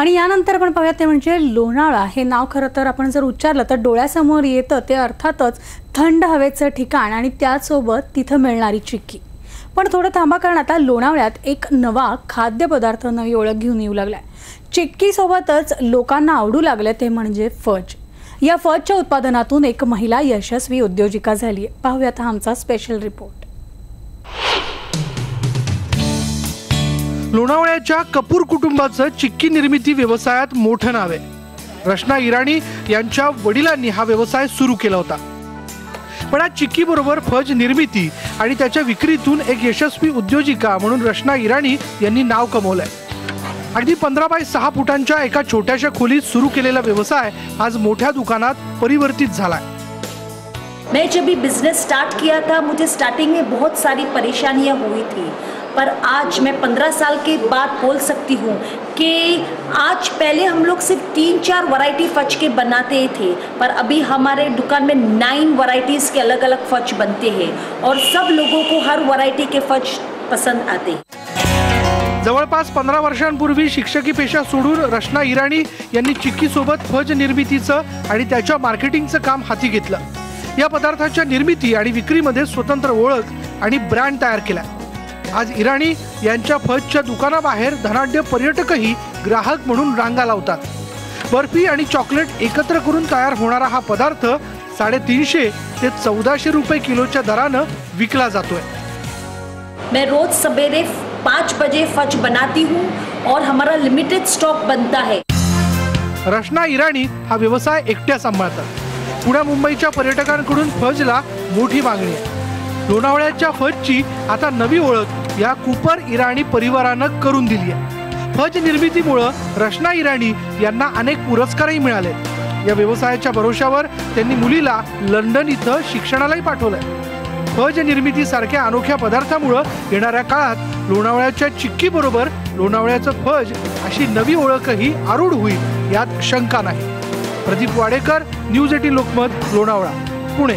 आणि यानंतर आपण पाहूयात ते म्हणजे लोणावळा. हे नाव खरं तर आपण जर उच्चारलं तर डोळ्यासमोर येतं ते अर्थातच थंड हवेचं ठिकाण आणि त्याचसोबत तिथं मिळणारी चिक्की. पण थोडं थांबा कारण आता लोणावळ्यात एक नवा खाद्यपदार्थ नवी ओळख घेऊन येऊ लागलाय. चिक्कीसोबतच लोकांना आवडू लागलं ते म्हणजे फज. या फजच्या उत्पादनातून एक महिला यशस्वी उद्योजिका झाली आहे पाहूयात हा आमचा स्पेशल रिपोर्ट लोणावळ्याच्या कपूर कुटुंबाचं चिक्की निर्मिती व्यवसायात मोठं नाव. आहे रचना इराणी यांच्या वडिलांनी हा व्यवसाय सुरू केला होता. पण आज चिक्की बरोबर फज निर्मिती आणि त्याच्या विक्रीतून एक यशस्वी उद्योजिका म्हणून रचना इराणी यांनी नाव कमवलंय. अगदी पंधरा बाय सहा फुटांच्या एका छोट्याशा खोलीत सुरू केलेला व्यवसाय आज मोठ्या दुकानात परिवर्तित झालाय. मैं जब भी बिजनेस स्टार्ट किया था मुझे स्टार्टिंग में बहुत सारी परेशानियां हुई थी। पर आज मैं पंद्रह साल के बाद बोल सकती हूँ कि आज पहले हम लोग सिर्फ तीन चार वैरायटी फच के बनाते थे पर अभी हमारे दुकान में नाइन वैरायटीज़ के अलग अलग फच बनते हैं और सब लोगों को हर वैरायटी के फच पसंद आते हैं। जवळपास पंधरा वर्षांपूर्वी शिक्षकी पेशा सोडून रचना इराणी यांनी चिक्की सोबत फज निर्मितीचं आणि त्याच्या मार्केटिंगचं काम हाती घेतलं. या पदार्थाच्या निर्मिती आणि विक्रीमध्ये स्वतंत्र ओळख आणि ब्रँड तयार केला. आज इराणी यांच्या फजच्या दुकानाबाहेर धनाढ्य पर्यटकही ग्राहक म्हणून रांगा लावतात. बर्फी आणि चॉकलेट एकत्र करून तयार होणारा हा पदार्थ साडेतीनशे ते चौदाशे रुपये किलोच्या दरानं विकला जातोय. मैं रोज सवेरे पाँच बजे फच बनाती हूँ और हमारा लिमिटेड स्टॉक बनता है। रचना इराणी हा व्यवसाय एकट्या सांभाळतात. पुण्या मुंबईच्या पर्यटकांकडून फजला मोठी मागणी आहे. लोणावळ्याच्या फजची आता नवी ओळख या कुपर इराणी परिवारानं करून दिली आहे. फज निर्मितीमुळं रचना इराणी यांना अनेक पुरस्कारही मिळाले. या व्यवसायाच्या भरोशावर त्यांनी मुलीला लंडन इथं शिक्षणालाही पाठवलंय. फज निर्मिती सारख्या अनोख्या पदार्थामुळं येणाऱ्या काळात लोणावळ्याच्या चिक्की बरोबर लोणावळ्याचं फज अशी नवी ओळखही आरूढ होईल यात शंका नाही. Pradeep Wadekar news eighteen Lokmat Lonavala Pune.